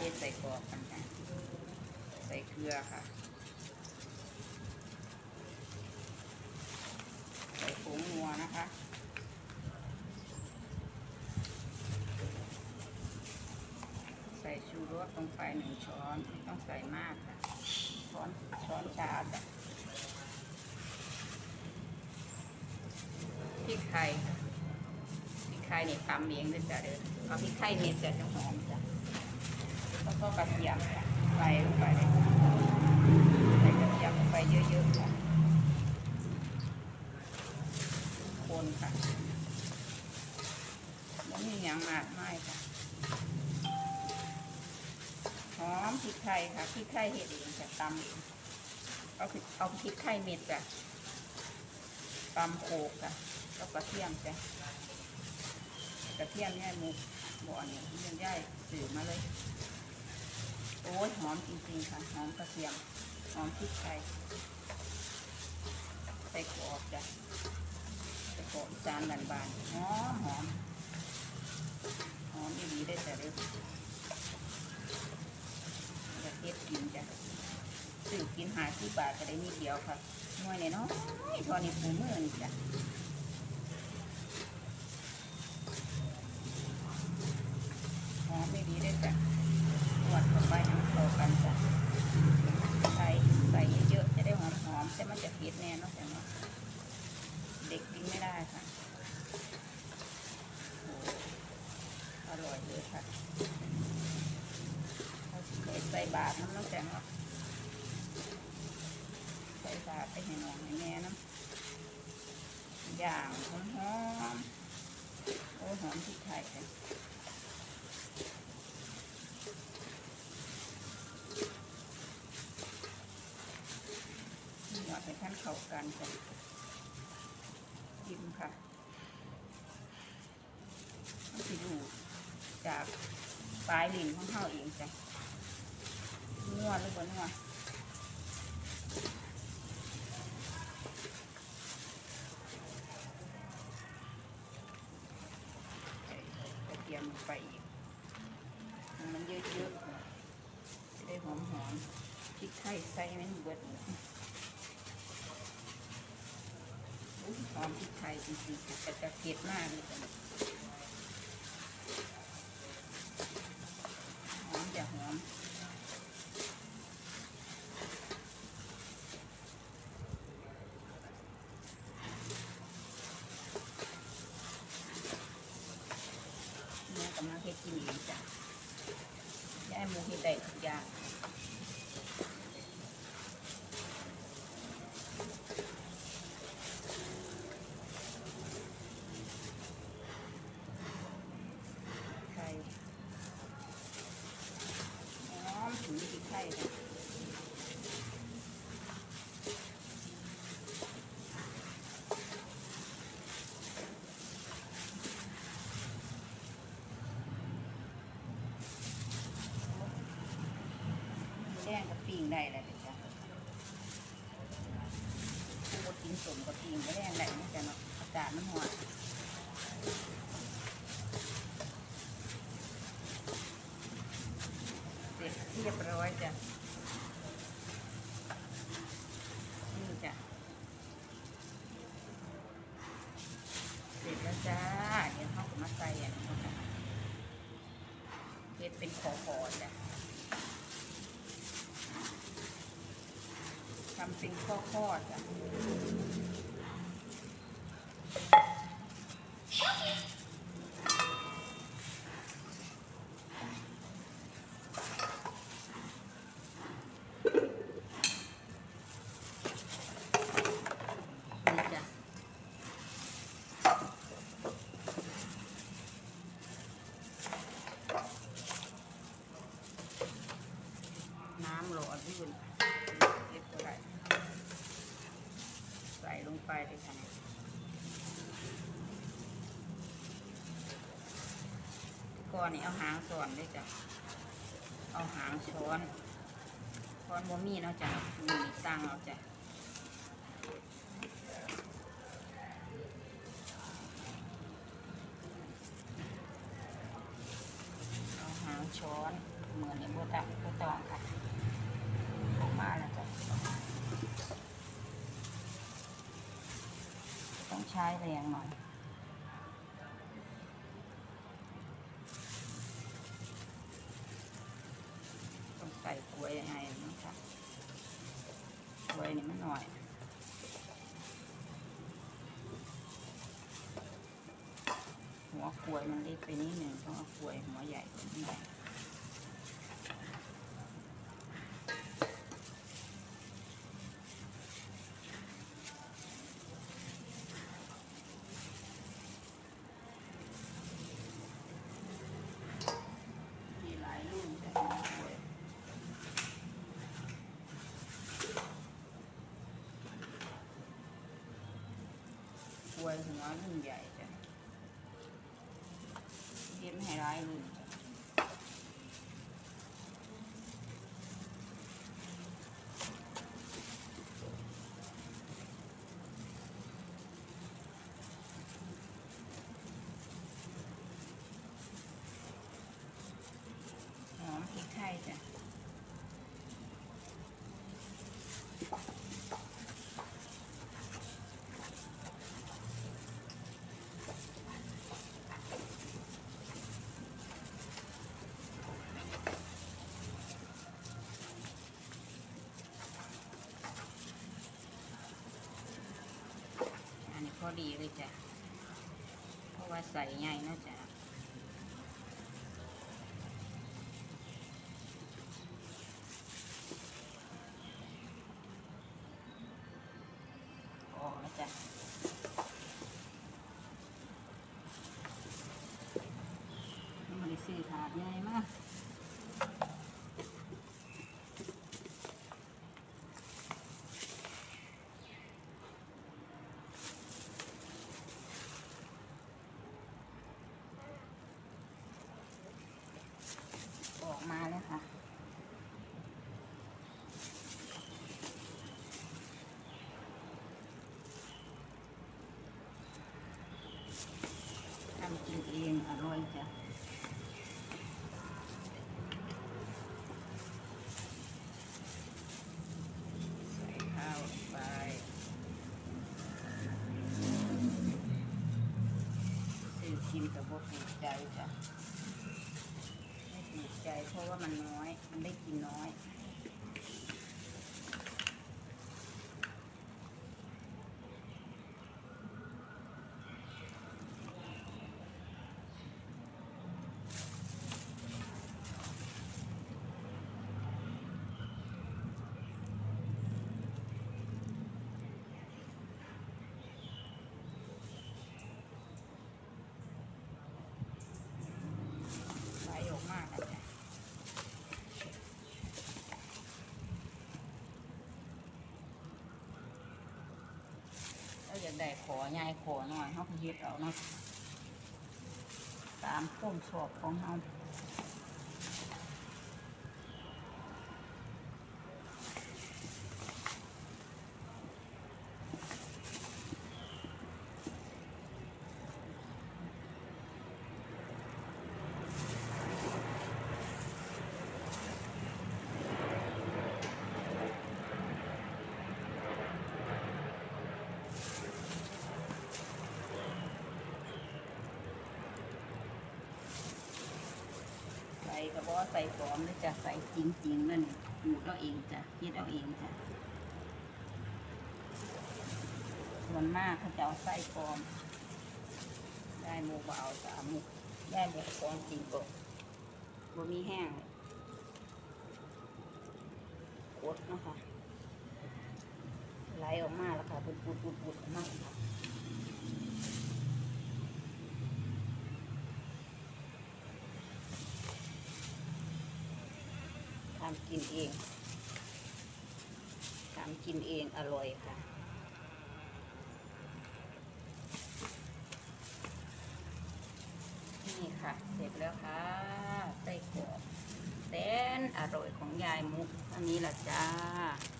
เฮ็ดใส่กรอกกันค่ะใส่เกลือค่ะ ใส่ผงนัวนะคะใส่ชูรสลงไปหนึ่งช้อนไม่ต้องใส่มากค่ะ ช้อนช้อนชาจ้ะพริกไทยค่พริกไทยนี่ทำเองด้วยจ้ะเด้อเอาพริกไทยเม็ดจะจะหอมจ้ะ ก็กระเทียมค่ะใส่ลงไปเลยใส่กระเทียมลงไปเยอะๆค่ะคนค่ะไม่มีอย่างมากไม่ค่ะหอมพริกไทยค่ะพริกไทยเห็ดเองจะตำเองเอาพริกเอาพริกไทยเม็ดจ้ะตำโขลกจ้ะแล้วกระเทียมจ้ะกระเทียมเนี่ยหมูบ่อนเนี่ยยังได้สื่อมาเลย โอ้ยหอมจริงๆค่ะ หอมกระเทียม หอมพริกไทยใส่กรอบจ้ะใส่กรอบจานบานๆหอมหอมหอมดีๆได้แต่เร็วจะเก็บกินจ้ะซื้อกินหาที่บาทก็ได้นิดเดียวค่ะหน่วยเนี่ยเนาะทอนี่ปูมือนี่จ้ะหอมไม่ดีได้จ้ะนวดเข้าไปให้มันเข้ากันจ้ะใส่ใส่เยอะๆจะได้หอมหอมๆแต่มันจะเผ็ดแน่เนาะแต่เนาะเด็กกินไม่ได้ค่ะโอ้อร่อยเลยค่ะ เคยใส่บาทน้ำน้ำแข็งหรอกใส่บาทไป ให้น้องให้แม่น้ำอย่างหอมหอมโอ้หอมพริกไทยกันหยอดให้ท่านเข้ากันจ้ะกินค่ะมันสิดูจากปลายลิ้นของเขาเองจ้ะนัวหรือบ่นัวใส่กระเทียม ลงไปอีกมันเยอะๆจะได้หอมๆพริกไทยใส่มันเบิดอุ๊ยหอมพริกไทยจริงๆแต่จะเผ็ดมากเลยจ้ะหอมจะหอม แม่กำลังเฮ็ดกินเองจ้ะยายหมูเฮ็ดได้ทุกอย่างไข่หอมถึงพริกไทยค่ะแดงกับปิ้งได้แล้วเด้อจ้ะผู้บ่กินสมกับปิ้งก็แดงได้นะจ๊ะเนาะอากาศมันร้อน เสร็จเรียบร้ อยจ้ะนี่จ้ะเสร็จแล้วจ้าเดี๋ยวเขาก็มาใส่อันนี้จ้ะเฮ็ดเป็นขอขอจ้ะทำเป็นข้อข้อๆจ้ะ นี่จ้ะ น้ำหลอดที่คุณเล็กก็ได้ ไปเลยค่ะก่อนนี้เอาหางส่วนด้วยจ้ะ เอาหางช้อนช้อนบ่มีเนาะจ้ะมีตั้งเอาจ้ะเอาหางช้อนเหมือนในโบตังโบตองค่ะออกมาแล้วจ้ะ ต้องใช้แรงหน่อยต้องใส่กล้วยยังไงนะคะกล้วยนี่มันหน่อยหัวกล้วยมันเล็กไปนิดหนึ่งต้องเอากล้วยหัวใหญ่กว่านี้หน่อยมีหลายรุ่นแต่หัวกล้วย กล้ วยหัวรุ่นใหญ่จ้ะเย็บให้ร้ายรุ่นจ้ะหอมพริกไทยจ้ะ อันนี้พอ ดีเลยจ้ะ เพราะว่าใส่ใหญ่นะจ้ะ ออกแล้วจ้ะนี่มันได้ซื้อถาดใหญ่มาก ออกมาแล้วค่ะ ทำกินเองอร่อยจ้ะใส่ข้าวไปซื้อกินกับบผูกใจจ้ะไม่ถูกใจเพราะว่ามันน้อย มันได้กินน้อย ไหลออกมากนะจ๊ะ จะได้ขอใหญ่ขอหน่อยเขาก็เฮ็ดเอาเนาะตามต้มชอบของเขา บอใส่ฟอมเลยจะใส่จริงๆนั่นขูดเอาเองจ้ะเฮ็ดเอาเองจ้ะส่วนมากเขาจะเอาใส่ฟอม ได้หมูก็เอาสามมูได้หมูฟองจริงก็บ่มีแห้งกดนะคะไหลออกมาแล้วค่ะปุดปุดปุดปุดออกมา ทำกินเองทำกินเองอร่อยค่ะนี่ค่ะ เสร็จแล้วค่ะไส้กรอกแสนอร่อยของยายมุกอันนี้ละจ้า